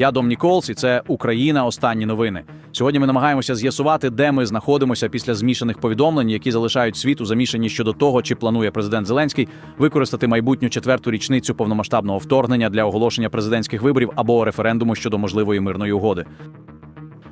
Я Дом Ніколс, і це Україна. Останні новини. Сьогодні ми намагаємося з'ясувати, де ми знаходимося після змішаних повідомлень, які залишають світ у замішанні щодо того, чи планує президент Зеленський використати майбутню четверту річницю повномасштабного вторгнення для оголошення президентських виборів або референдуму щодо можливої мирної угоди.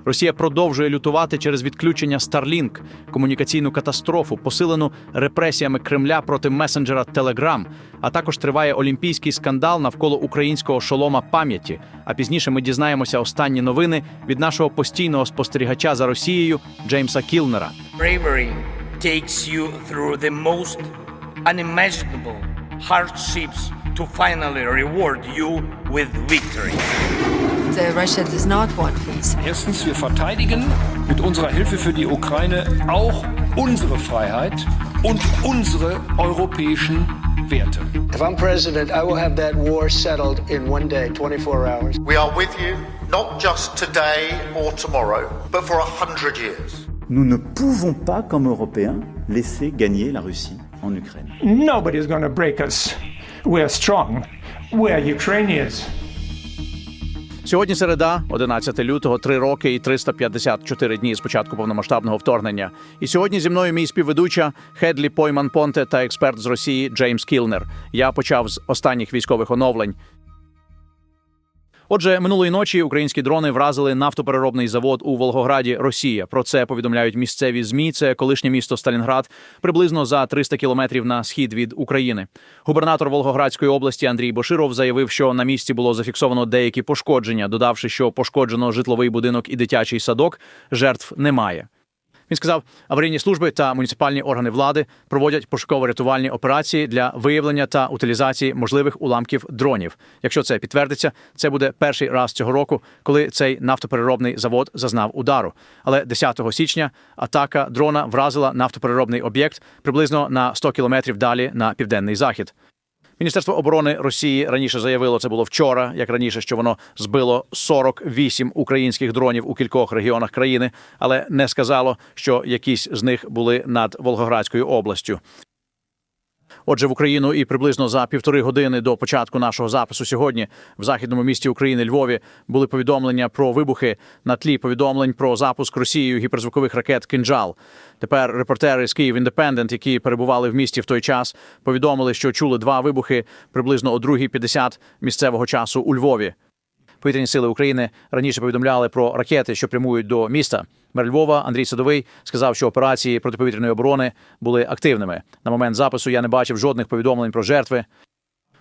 Росія продовжує лютувати через відключення Starlink, комунікаційну катастрофу, посилену репресіями Кремля проти месенджера Telegram, а також триває олімпійський скандал навколо українського шолома пам'яті. А пізніше ми дізнаємося останні новини від нашого постійного спостерігача за Росією Джеймса Кілнера. Bravery takes you through the most unimaginable hardships to finally reward you with victory. Uh, Russia does not want peace. Erstens, wir verteidigen mit unserer Hilfe für die Ukraine auch unsere Freiheit und unsere europäischen Werte. If I'm president, I will have that war settled in one day, 24 hours. We are with you, not just today or tomorrow, but for a hundred years. Nous ne pouvons pas, comme Européens, laisser gagner la Russie en Ukraine. Nobody's going to break us. We're strong. We're Ukrainians. Сьогодні середа, 11 лютого, 3 роки і 354 дні з початку повномасштабного вторгнення. І сьогодні зі мною мій співведуча Хедлі Пойман Понте та експерт з Росії Джеймс Кілнер. Я почав з останніх військових оновлень. Отже, минулої ночі українські дрони вразили нафтопереробний завод у Волгограді, Росія. Про це повідомляють місцеві змі. Це колишнє місто Сталінград, приблизно за 300 кілометрів на схід від України. Губернатор Волгоградської області Андрій Боширов заявив, що на місці було зафіксовано деякі пошкодження, додавши, що пошкоджено житловий будинок і дитячий садок. Жертв немає. Він сказав, аварійні служби та муніципальні органи влади проводять пошуково-рятувальні операції для виявлення та утилізації можливих уламків дронів. Якщо це підтвердиться, це буде перший раз цього року, коли цей нафтопереробний завод зазнав удару. Але 10 січня атака дрона вразила нафтопереробний об'єкт приблизно на 100 кілометрів далі на південний захід. Міністерство оборони Росії раніше заявило, це було вчора, як раніше, що воно збило 48 українських дронів у кількох регіонах країни, але не сказало, що якісь з них були над Волгоградською областю. Отже, в Україну і приблизно за півтори години до початку нашого запису сьогодні в західному місті України Львові були повідомлення про вибухи на тлі повідомлень про запуск Росією гіперзвукових ракет Кинджал. Тепер репортери з Київ Індепендент, які перебували в місті в той час, повідомили, що чули два вибухи приблизно о 2.50 місцевого часу у Львові. Повітряні сили України раніше повідомляли про ракети, що прямують до міста. Мер Львова Андрій Садовий сказав, що операції протиповітряної оборони були активними. На момент запису я не бачив жодних повідомлень про жертви.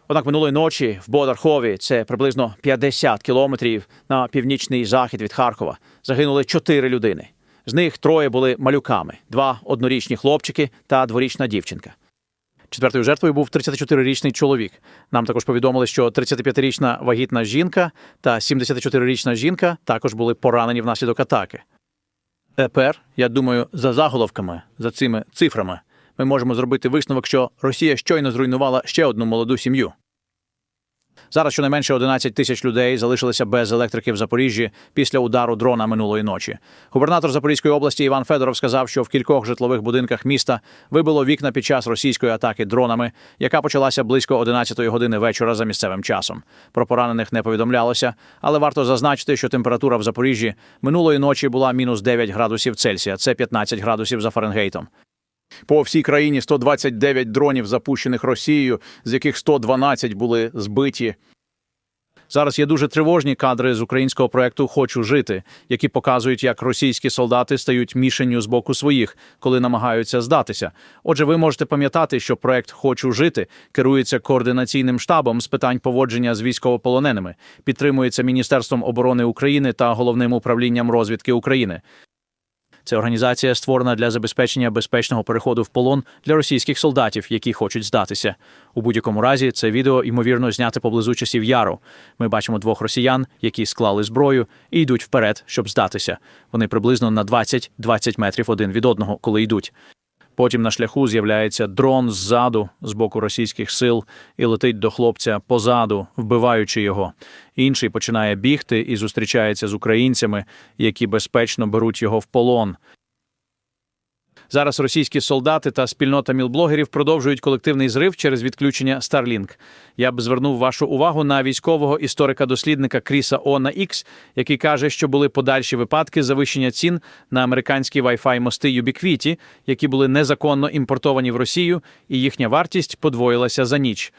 Однак минулої ночі в Бодархові, це приблизно 50 кілометрів на північний захід від Харкова, загинули чотири людини. З них троє були малюками: два однорічні хлопчики та дворічна дівчинка. Четвертою жертвою був 34-річний чоловік. Нам також повідомили, що 35-річна вагітна жінка та 74-річна жінка також були поранені внаслідок атаки. Тепер, я думаю, за заголовками, за цими цифрами, ми можемо зробити висновок, що Росія щойно зруйнувала ще одну молоду сім'ю. Зараз щонайменше 11 тисяч людей залишилися без електрики в Запоріжжі після удару дрона минулої ночі. Губернатор Запорізької області Іван Федоров сказав, що в кількох житлових будинках міста вибило вікна під час російської атаки дронами, яка почалася близько 11-ї години вечора за місцевим часом. Про поранених не повідомлялося, але варто зазначити, що температура в Запоріжжі минулої ночі була мінус 9 градусів Цельсія, це 15 градусів за Фаренгейтом. По всій країні 129 дронів, запущених Росією, з яких 112 були збиті. Зараз є дуже тривожні кадри з українського проекту Хочу жити, які показують, як російські солдати стають мішенню з боку своїх, коли намагаються здатися. Отже, ви можете пам'ятати, що проект Хочу жити керується координаційним штабом з питань поводження з військовополоненими, підтримується Міністерством оборони України та головним управлінням розвідки України. Ця організація створена для забезпечення безпечного переходу в полон для російських солдатів, які хочуть здатися. У будь-якому разі це відео ймовірно зняте поблизу часів яру. Ми бачимо двох росіян, які склали зброю і йдуть вперед, щоб здатися. Вони приблизно на 20-20 метрів один від одного, коли йдуть. Потім на шляху з'являється дрон ззаду з боку російських сил і летить до хлопця позаду, вбиваючи його. Інший починає бігти і зустрічається з українцями, які безпечно беруть його в полон. Зараз російські солдати та спільнота мілблогерів продовжують колективний зрив через відключення Starlink. Я б звернув вашу увагу на військового історика-дослідника Кріса Она Ікс, який каже, що були подальші випадки завищення цін на американські Wi-Fi мости Юбіквіті, які були незаконно імпортовані в Росію, і їхня вартість подвоїлася за ніч.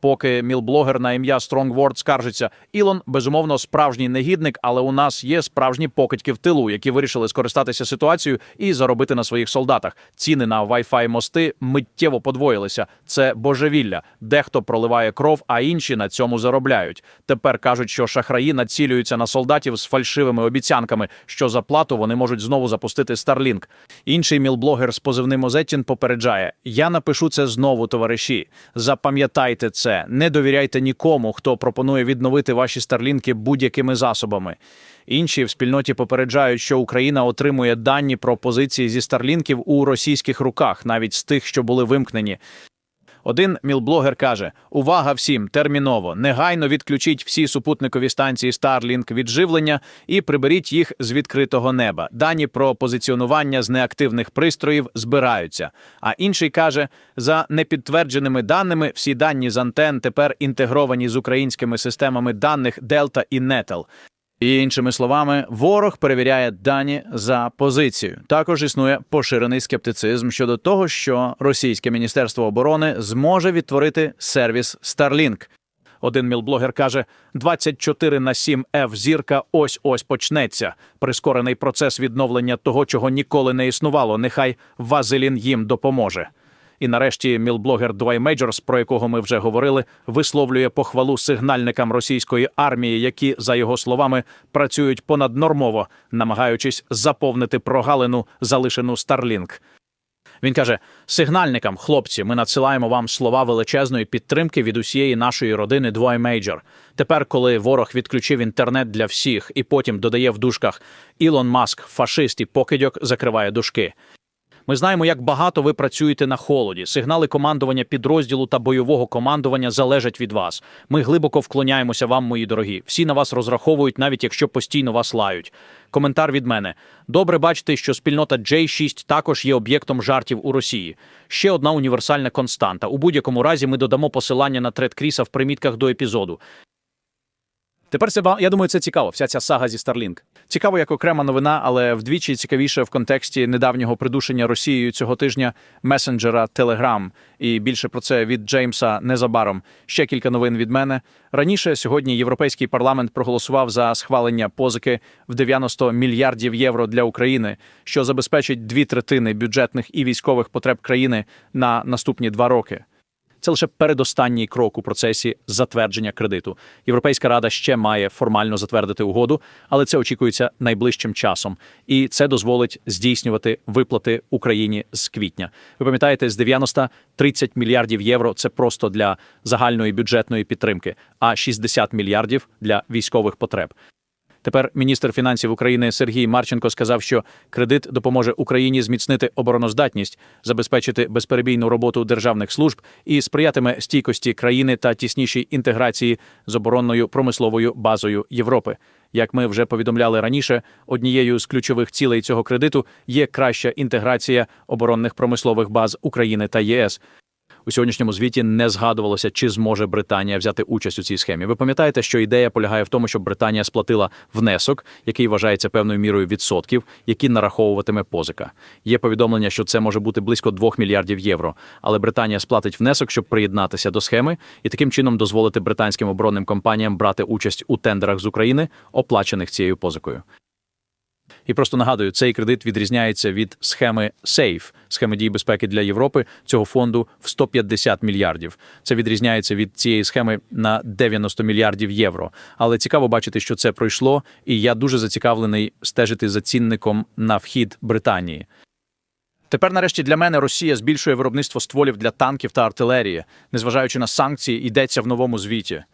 Поки мілблогер на ім'я Strongword скаржиться, Ілон безумовно справжній негідник, але у нас є справжні покидьки в тилу, які вирішили скористатися ситуацією і заробити на своїх солдатах. Ціни на Wi-Fi мости миттєво подвоїлися. Це божевілля. Дехто проливає кров, а інші на цьому заробляють. Тепер кажуть, що шахраї націлюються на солдатів з фальшивими обіцянками, що за плату вони можуть знову запустити Starlink. Інший мілблогер з позивним Озеттін попереджає: Я напишу це знову, товариші. Запам'ятайте це, не довіряйте нікому, хто пропонує відновити ваші старлінки будь-якими засобами. Інші в спільноті попереджають, що Україна отримує дані про позиції зі старлінків у російських руках, навіть з тих, що були вимкнені. Один мілблогер каже: Увага всім! Терміново! Негайно відключіть всі супутникові станції Starlink від живлення і приберіть їх з відкритого неба. Дані про позиціонування з неактивних пристроїв збираються. А інший каже: за непідтвердженими даними, всі дані з антен тепер інтегровані з українськими системами даних Delta і Netel. І іншими словами, ворог перевіряє дані за позицію. Також існує поширений скептицизм щодо того, що російське міністерство оборони зможе відтворити сервіс Starlink. Один мілблогер каже: 24 на 7 F зірка ось ось почнеться. Прискорений процес відновлення того, чого ніколи не існувало. Нехай Вазелін їм допоможе. І нарешті мілблогер Двай Мейджорс, про якого ми вже говорили, висловлює похвалу сигнальникам російської армії, які, за його словами, працюють понаднормово, намагаючись заповнити прогалину, залишену Starlink. Він каже: сигнальникам, хлопці, ми надсилаємо вам слова величезної підтримки від усієї нашої родини Двоє Мейджор. Тепер, коли ворог відключив інтернет для всіх і потім додає в дужках Ілон Маск, фашист і покидьок, закриває дужки. Ми знаємо, як багато ви працюєте на холоді. Сигнали командування підрозділу та бойового командування залежать від вас. Ми глибоко вклоняємося вам, мої дорогі. Всі на вас розраховують, навіть якщо постійно вас лають. Коментар від мене: добре бачити, що спільнота J6 також є об'єктом жартів у Росії. Ще одна універсальна константа. У будь-якому разі ми додамо посилання на тред Кріса в примітках до епізоду. Тепер це я думаю, це цікаво. Вся ця сага зі Starlink. Цікаво як окрема новина, але вдвічі цікавіше в контексті недавнього придушення Росією цього тижня месенджера Telegram. І більше про це від Джеймса незабаром. Ще кілька новин від мене. Раніше сьогодні Європейський парламент проголосував за схвалення позики в 90 мільярдів євро для України, що забезпечить дві третини бюджетних і військових потреб країни на наступні два роки. Це лише передостанній крок у процесі затвердження кредиту. Європейська рада ще має формально затвердити угоду, але це очікується найближчим часом, і це дозволить здійснювати виплати Україні з квітня. Ви пам'ятаєте, з 90 30 мільярдів євро це просто для загальної бюджетної підтримки, а 60 мільярдів для військових потреб. Тепер міністр фінансів України Сергій Марченко сказав, що кредит допоможе Україні зміцнити обороноздатність, забезпечити безперебійну роботу державних служб і сприятиме стійкості країни та тіснішій інтеграції з оборонною промисловою базою Європи. Як ми вже повідомляли раніше, однією з ключових цілей цього кредиту є краща інтеграція оборонних промислових баз України та ЄС. У сьогоднішньому звіті не згадувалося, чи зможе Британія взяти участь у цій схемі. Ви пам'ятаєте, що ідея полягає в тому, щоб Британія сплатила внесок, який вважається певною мірою відсотків, які нараховуватиме позика. Є повідомлення, що це може бути близько 2 мільярдів євро. Але Британія сплатить внесок, щоб приєднатися до схеми, і таким чином дозволити британським оборонним компаніям брати участь у тендерах з України, оплачених цією позикою. І просто нагадую, цей кредит відрізняється від схеми SAFE, схеми дій безпеки для Європи, цього фонду в 150 мільярдів. Це відрізняється від цієї схеми на 90 мільярдів євро. Але цікаво бачити, що це пройшло, і я дуже зацікавлений стежити за цінником на вхід Британії. Тепер, нарешті, для мене Росія збільшує виробництво стволів для танків та артилерії, незважаючи на санкції, йдеться в новому звіті.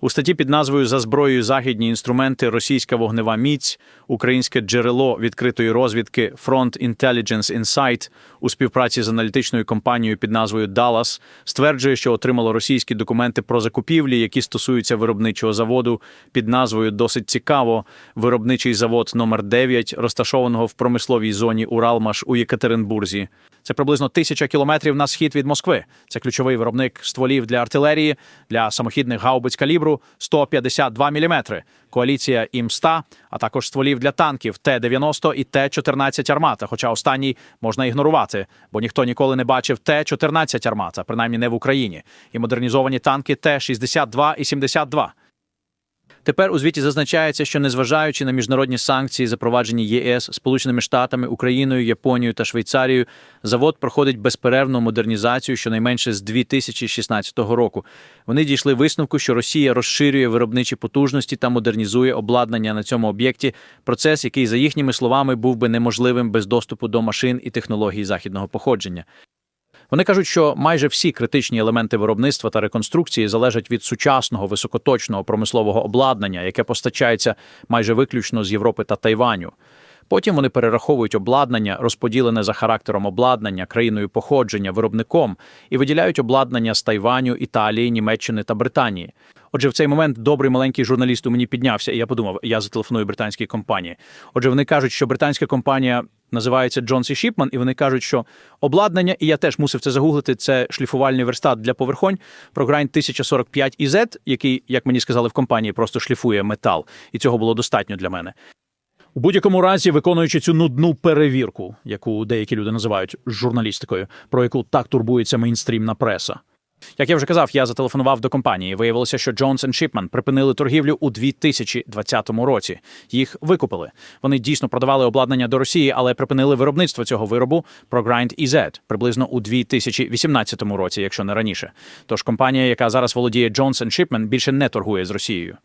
У статті під назвою За зброєю західні інструменти, російська вогнева міць, українське джерело відкритої розвідки Front Intelligence Insight у співпраці з аналітичною компанією під назвою Dallas стверджує, що отримало російські документи про закупівлі, які стосуються виробничого заводу під назвою досить цікаво. Виробничий завод номер 9 розташованого в промисловій зоні Уралмаш у Єкатеринбурзі. Це приблизно тисяча кілометрів на схід від Москви. Це ключовий виробник стволів для артилерії, для самохідних гаубиць калібру 152 мм, коаліція ІМ-100, а також стволів для танків Т-90 і Т-14 армата. Хоча останній можна ігнорувати, бо ніхто ніколи не бачив Т-14 армата, принаймні не в Україні, і модернізовані танки Т-62 і 72. Тепер у звіті зазначається, що незважаючи на міжнародні санкції, запроваджені ЄС, Сполученими Штатами, Україною, Японією та Швейцарією, завод проходить безперервну модернізацію щонайменше з 2016 року. Вони дійшли висновку, що Росія розширює виробничі потужності та модернізує обладнання на цьому об'єкті. Процес, який за їхніми словами був би неможливим без доступу до машин і технологій західного походження. Вони кажуть, що майже всі критичні елементи виробництва та реконструкції залежать від сучасного високоточного промислового обладнання, яке постачається майже виключно з Європи та Тайваню. Потім вони перераховують обладнання, розподілене за характером обладнання, країною походження, виробником, і виділяють обладнання з Тайваню, Італії, Німеччини та Британії. Отже, в цей момент добрий маленький журналіст у мені піднявся, і я подумав, я зателефоную британській компанії. Отже, вони кажуть, що британська компанія називається Джонс і Шіпман, і вони кажуть, що обладнання, і я теж мусив це загуглити. Це шліфувальний верстат для поверхонь ProGrind 1045 IZ, який, як мені сказали в компанії, просто шліфує метал, і цього було достатньо для мене. У будь-якому разі, виконуючи цю нудну перевірку, яку деякі люди називають журналістикою, про яку так турбується мейнстрімна преса. Як я вже казав, я зателефонував до компанії. Виявилося, що Jones Shipman припинили торгівлю у 2020 році. Їх викупили. Вони дійсно продавали обладнання до Росії, але припинили виробництво цього виробу ProGrind EZ приблизно у 2018 році, якщо не раніше. Тож компанія, яка зараз володіє Jones Shipman, більше не торгує з Росією.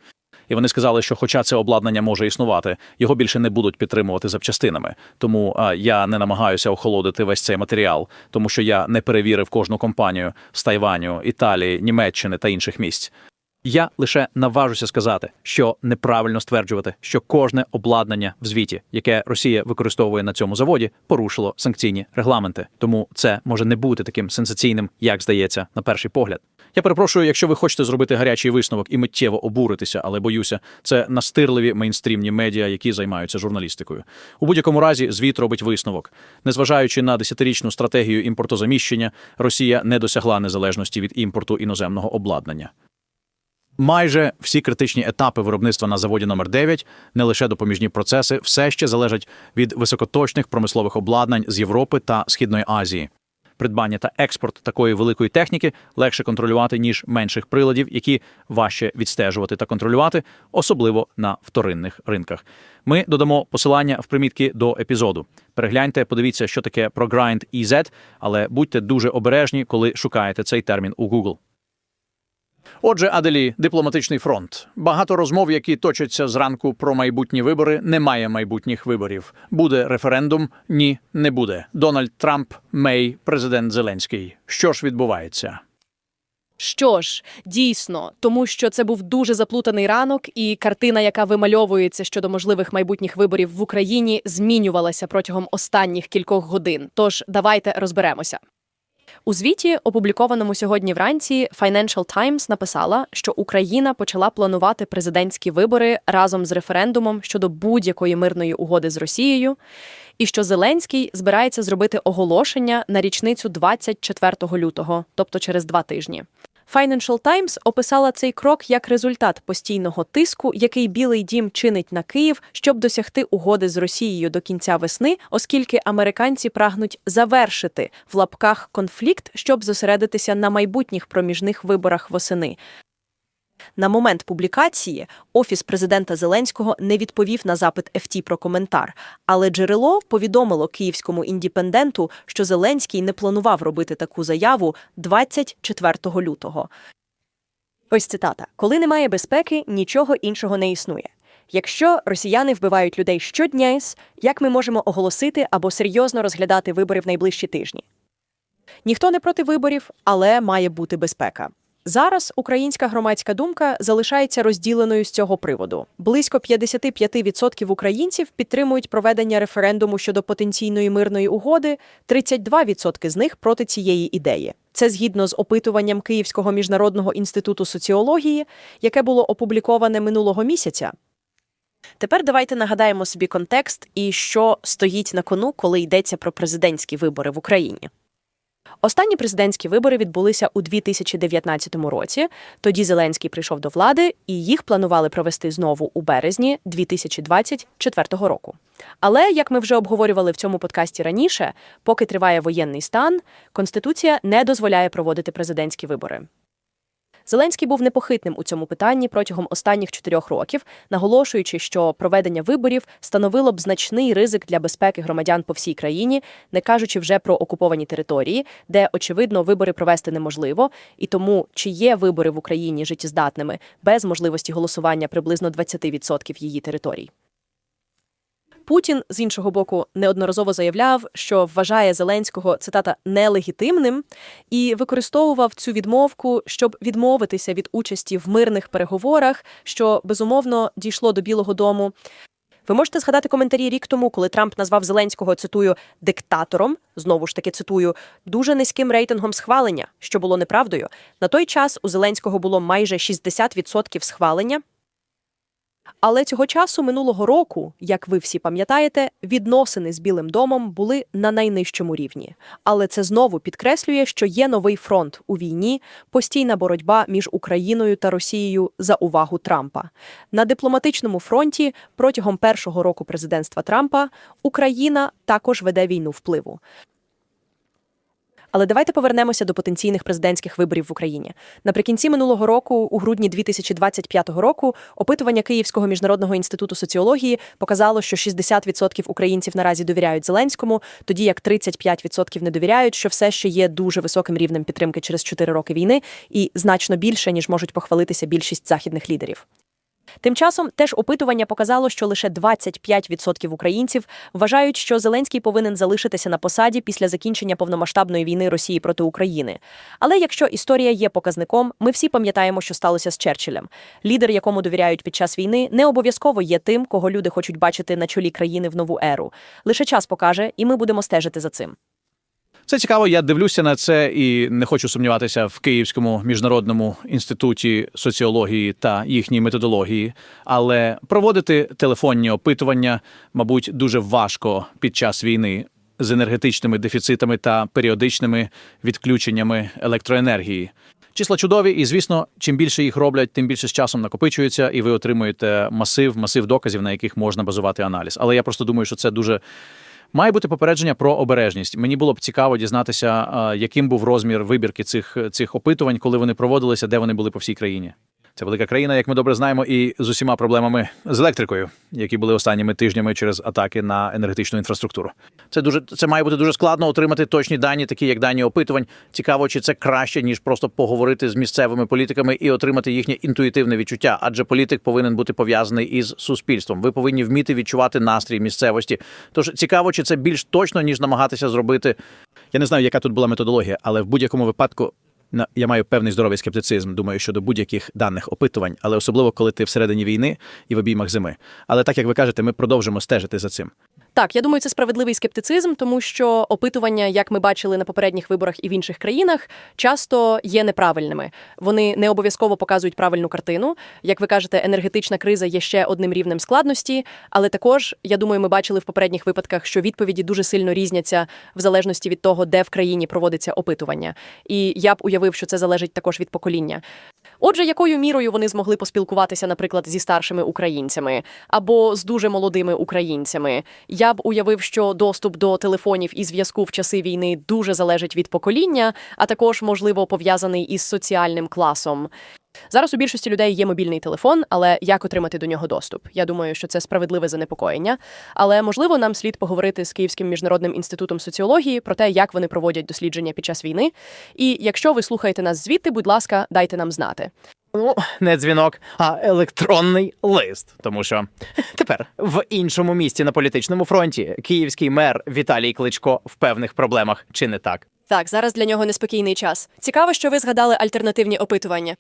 І вони сказали, що, хоча це обладнання може існувати, його більше не будуть підтримувати запчастинами. Тому а, я не намагаюся охолодити весь цей матеріал, тому що я не перевірив кожну компанію з Тайваню, Італії, Німеччини та інших місць. Я лише наважуся сказати, що неправильно стверджувати, що кожне обладнання в звіті, яке Росія використовує на цьому заводі, порушило санкційні регламенти. Тому це може не бути таким сенсаційним, як здається, на перший погляд. Я перепрошую, якщо ви хочете зробити гарячий висновок і миттєво обуритися, але боюся, це настирливі мейнстрімні медіа, які займаються журналістикою. У будь-якому разі звіт робить висновок. Незважаючи на десятирічну стратегію імпортозаміщення, Росія не досягла незалежності від імпорту іноземного обладнання. Майже всі критичні етапи виробництва на заводі номер 9 не лише допоміжні процеси, все ще залежать від високоточних промислових обладнань з Європи та Східної Азії. Придбання та експорт такої великої техніки легше контролювати, ніж менших приладів, які важче відстежувати та контролювати, особливо на вторинних ринках. Ми додамо посилання в примітки до епізоду. Перегляньте, подивіться, що таке ProGrind EZ, але будьте дуже обережні, коли шукаєте цей термін у Google. Отже, Аделі, дипломатичний фронт. Багато розмов, які точаться зранку про майбутні вибори. Немає майбутніх виборів. Буде референдум? Ні, не буде. Дональд Трамп, Мей, президент Зеленський. Що ж відбувається? Що ж, дійсно, тому що це був дуже заплутаний ранок, і картина, яка вимальовується щодо можливих майбутніх виборів в Україні, змінювалася протягом останніх кількох годин. Тож давайте розберемося. У звіті, опублікованому сьогодні вранці, Financial Times написала, що Україна почала планувати президентські вибори разом з референдумом щодо будь-якої мирної угоди з Росією, і що Зеленський збирається зробити оголошення на річницю 24 лютого, тобто через два тижні. Financial Times описала цей крок як результат постійного тиску, який Білий Дім чинить на Київ, щоб досягти угоди з Росією до кінця весни, оскільки американці прагнуть завершити в лапках конфлікт, щоб зосередитися на майбутніх проміжних виборах восени. На момент публікації офіс президента Зеленського не відповів на запит ФТ про коментар, але джерело повідомило київському індіпенденту, що Зеленський не планував робити таку заяву 24 лютого. Ось цитата: коли немає безпеки, нічого іншого не існує. Якщо росіяни вбивають людей щодня, як ми можемо оголосити або серйозно розглядати вибори в найближчі тижні? Ніхто не проти виборів, але має бути безпека. Зараз українська громадська думка залишається розділеною з цього приводу. Близько 55% українців підтримують проведення референдуму щодо потенційної мирної угоди, 32% з них проти цієї ідеї. Це згідно з опитуванням Київського міжнародного інституту соціології, яке було опубліковане минулого місяця. Тепер давайте нагадаємо собі контекст і що стоїть на кону, коли йдеться про президентські вибори в Україні. Останні президентські вибори відбулися у 2019 році. Тоді Зеленський прийшов до влади, і їх планували провести знову у березні 2024 року. Але, як ми вже обговорювали в цьому подкасті раніше, поки триває воєнний стан, Конституція не дозволяє проводити президентські вибори. Зеленський був непохитним у цьому питанні протягом останніх чотирьох років, наголошуючи, що проведення виборів становило б значний ризик для безпеки громадян по всій країні, не кажучи вже про окуповані території, де очевидно вибори провести неможливо, і тому чи є вибори в Україні життєздатними без можливості голосування приблизно 20% її територій. Путін з іншого боку неодноразово заявляв, що вважає Зеленського цитата нелегітимним і використовував цю відмовку, щоб відмовитися від участі в мирних переговорах, що безумовно дійшло до Білого Дому. Ви можете згадати коментарі рік тому, коли Трамп назвав Зеленського цитую диктатором. Знову ж таки цитую дуже низьким рейтингом схвалення, що було неправдою. На той час у Зеленського було майже 60% схвалення. Але цього часу минулого року, як ви всі пам'ятаєте, відносини з Білим домом були на найнижчому рівні. Але це знову підкреслює, що є новий фронт у війні, постійна боротьба між Україною та Росією за увагу Трампа. На дипломатичному фронті протягом першого року президентства Трампа Україна також веде війну впливу. Але давайте повернемося до потенційних президентських виборів в Україні. Наприкінці минулого року, у грудні 2025 року, опитування Київського міжнародного інституту соціології показало, що 60% українців наразі довіряють Зеленському, тоді як 35% не довіряють, що все ще є дуже високим рівнем підтримки через 4 роки війни і значно більше ніж можуть похвалитися більшість західних лідерів. Тим часом теж опитування показало, що лише 25% українців вважають, що Зеленський повинен залишитися на посаді після закінчення повномасштабної війни Росії проти України. Але якщо історія є показником, ми всі пам'ятаємо, що сталося з Черчиллем. Лідер, якому довіряють під час війни, не обов'язково є тим, кого люди хочуть бачити на чолі країни в нову еру. Лише час покаже, і ми будемо стежити за цим. Це цікаво. Я дивлюся на це і не хочу сумніватися в Київському міжнародному інституті соціології та їхній методології. Але проводити телефонні опитування, мабуть, дуже важко під час війни з енергетичними дефіцитами та періодичними відключеннями електроенергії. Числа чудові, і звісно, чим більше їх роблять, тим більше з часом накопичується, і ви отримуєте масив, масив доказів, на яких можна базувати аналіз. Але я просто думаю, що це дуже Має бути попередження про обережність. Мені було б цікаво дізнатися, яким був розмір вибірки цих, цих опитувань, коли вони проводилися, де вони були по всій країні. Це велика країна, як ми добре знаємо, і з усіма проблемами з електрикою, які були останніми тижнями через атаки на енергетичну інфраструктуру. Це дуже це має бути дуже складно отримати точні дані, такі як дані опитувань. Цікаво, чи це краще ніж просто поговорити з місцевими політиками і отримати їхнє інтуїтивне відчуття. Адже політик повинен бути пов'язаний із суспільством. Ви повинні вміти відчувати настрій місцевості. Тож цікаво, чи це більш точно ніж намагатися зробити. Я не знаю, яка тут була методологія, але в будь-якому випадку. Я маю певний здоровий скептицизм, думаю, щодо будь-яких даних опитувань, але особливо коли ти всередині війни і в обіймах зими. Але так як ви кажете, ми продовжимо стежити за цим. Так, я думаю, це справедливий скептицизм, тому що опитування, як ми бачили на попередніх виборах і в інших країнах, часто є неправильними. Вони не обов'язково показують правильну картину. Як ви кажете, енергетична криза є ще одним рівнем складності, але також я думаю, ми бачили в попередніх випадках, що відповіді дуже сильно різняться в залежності від того, де в країні проводиться опитування. І я б уявив, що це залежить також від покоління. Отже, якою мірою вони змогли поспілкуватися, наприклад, зі старшими українцями або з дуже молодими українцями? Я б уявив, що доступ до телефонів і зв'язку в часи війни дуже залежить від покоління, а також, можливо, пов'язаний із соціальним класом. Зараз у більшості людей є мобільний телефон, але як отримати до нього доступ? Я думаю, що це справедливе занепокоєння. Але можливо, нам слід поговорити з Київським міжнародним інститутом соціології про те, як вони проводять дослідження під час війни. І якщо ви слухаєте нас звідти, будь ласка, дайте нам знати. Ну, не дзвінок, а електронний лист. Тому що тепер в іншому місті на політичному фронті київський мер Віталій Кличко в певних проблемах, чи не так? Так, зараз для нього неспокійний час. Цікаво, що ви згадали альтернативні опитування.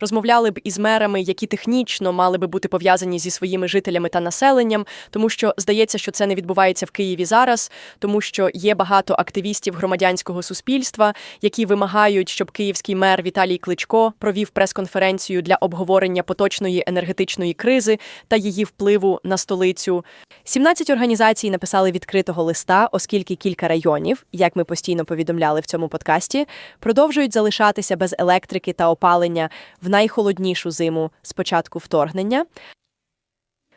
Розмовляли б із мерами, які технічно мали би бути пов'язані зі своїми жителями та населенням, тому що здається, що це не відбувається в Києві зараз, тому що є багато активістів громадянського суспільства, які вимагають, щоб київський мер Віталій Кличко провів прес-конференцію для обговорення поточної енергетичної кризи та її впливу на столицю. 17 організацій написали відкритого листа, оскільки кілька районів, як ми постійно повідомляли в цьому подкасті, продовжують залишатися без електрики та опалення в найхолоднішу зиму з початку вторгнення.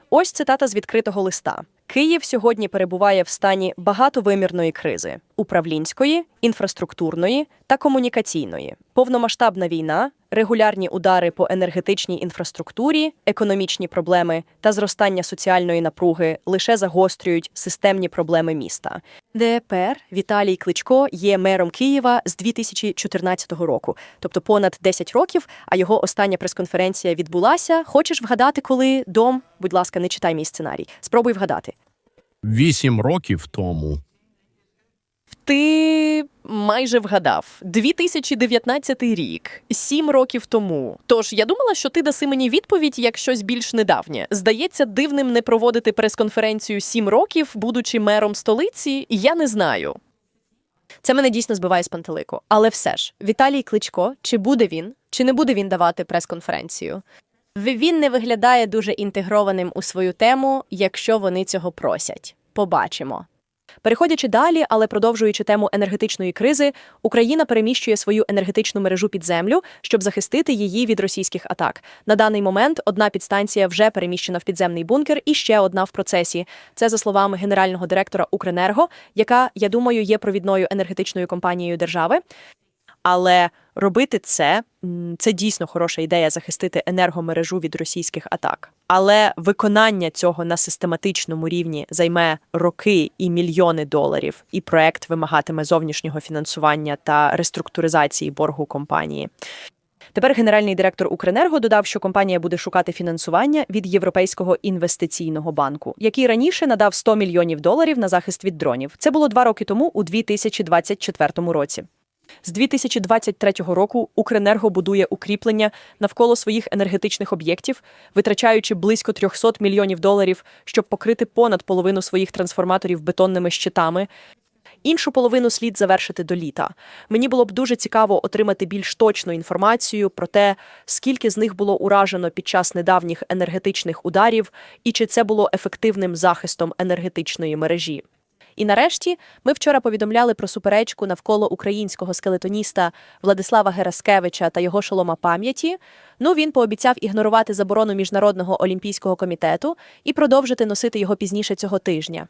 Ось цитата з відкритого листа. Київ сьогодні перебуває в стані багатовимірної кризи управлінської, інфраструктурної та комунікаційної. Повномасштабна війна, регулярні удари по енергетичній інфраструктурі, економічні проблеми та зростання соціальної напруги лише загострюють системні проблеми міста. ДПР Віталій Кличко є мером Києва з 2014 року, тобто понад 10 років. А його остання прес-конференція відбулася. Хочеш вгадати, коли дом? Будь ласка, не читай мій сценарій. Спробуй вгадати. Вісім років тому. Ти майже вгадав 2019 рік, сім років тому. Тож я думала, що ти даси мені відповідь як щось більш недавнє. Здається, дивним не проводити прес-конференцію сім років, будучи мером столиці. Я не знаю. Це мене дійсно збиває з пантелику. Але все ж, Віталій Кличко, чи буде він, чи не буде він давати прес-конференцію? Він не виглядає дуже інтегрованим у свою тему, якщо вони цього просять. Побачимо. Переходячи далі, але продовжуючи тему енергетичної кризи, Україна переміщує свою енергетичну мережу під землю, щоб захистити її від російських атак. На даний момент одна підстанція вже переміщена в підземний бункер, і ще одна в процесі. Це за словами генерального директора Укренерго, яка, я думаю, є провідною енергетичною компанією держави. Але робити це це дійсно хороша ідея захистити енергомережу від російських атак. Але виконання цього на систематичному рівні займе роки і мільйони доларів, і проект вимагатиме зовнішнього фінансування та реструктуризації боргу компанії. Тепер генеральний директор Укренерго додав, що компанія буде шукати фінансування від Європейського інвестиційного банку, який раніше надав 100 мільйонів доларів на захист від дронів. Це було два роки тому, у 2024 році. З 2023 року Укренерго будує укріплення навколо своїх енергетичних об'єктів, витрачаючи близько 300 мільйонів доларів, щоб покрити понад половину своїх трансформаторів бетонними щитами. Іншу половину слід завершити до літа. Мені було б дуже цікаво отримати більш точну інформацію про те, скільки з них було уражено під час недавніх енергетичних ударів, і чи це було ефективним захистом енергетичної мережі. І нарешті ми вчора повідомляли про суперечку навколо українського скелетоніста Владислава Гераскевича та його шолома пам'яті. Ну він пообіцяв ігнорувати заборону міжнародного олімпійського комітету і продовжити носити його пізніше цього тижня.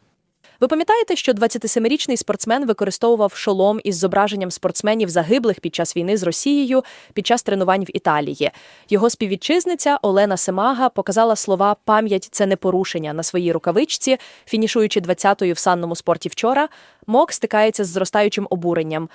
Ви пам'ятаєте, що 27-річний спортсмен використовував шолом із зображенням спортсменів загиблих під час війни з Росією під час тренувань в Італії. Його співвітчизниця Олена Семага показала слова Пам'ять це не порушення на своїй рукавичці, фінішуючи 20-ю в санному спорті вчора. Мок стикається з зростаючим обуренням.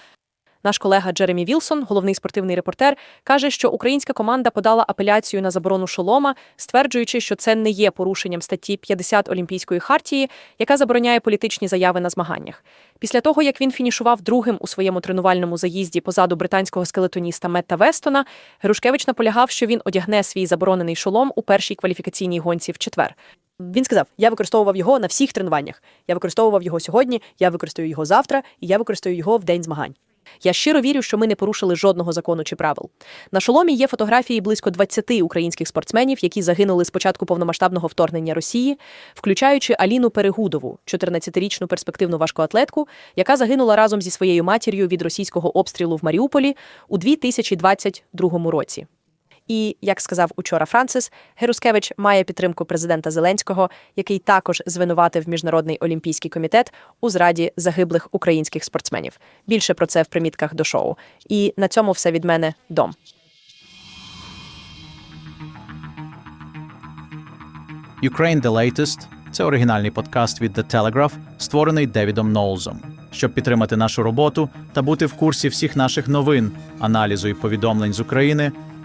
Наш колега Джеремі Вілсон, головний спортивний репортер, каже, що українська команда подала апеляцію на заборону шолома, стверджуючи, що це не є порушенням статті 50 Олімпійської хартії, яка забороняє політичні заяви на змаганнях. Після того, як він фінішував другим у своєму тренувальному заїзді позаду британського скелетоніста Метта Вестона, Грушкевич наполягав, що він одягне свій заборонений шолом у першій кваліфікаційній гонці в четвер. Він сказав: я використовував його на всіх тренуваннях. Я використовував його сьогодні, я використаю його завтра, і я використаю його в день змагань. Я щиро вірю, що ми не порушили жодного закону чи правил. На шоломі є фотографії близько 20 українських спортсменів, які загинули з початку повномасштабного вторгнення Росії, включаючи Аліну Перегудову, 14-річну перспективну важкоатлетку, яка загинула разом зі своєю матір'ю від російського обстрілу в Маріуполі у 2022 році. І як сказав учора Францис, Герускевич має підтримку президента Зеленського, який також звинуватив міжнародний олімпійський комітет у зраді загиблих українських спортсменів. Більше про це в примітках до шоу. І на цьому все від мене дом. Ukraine The Latest – це оригінальний подкаст від The Telegraph, створений Девідом Ноулзом. Щоб підтримати нашу роботу та бути в курсі всіх наших новин, аналізу і повідомлень з України,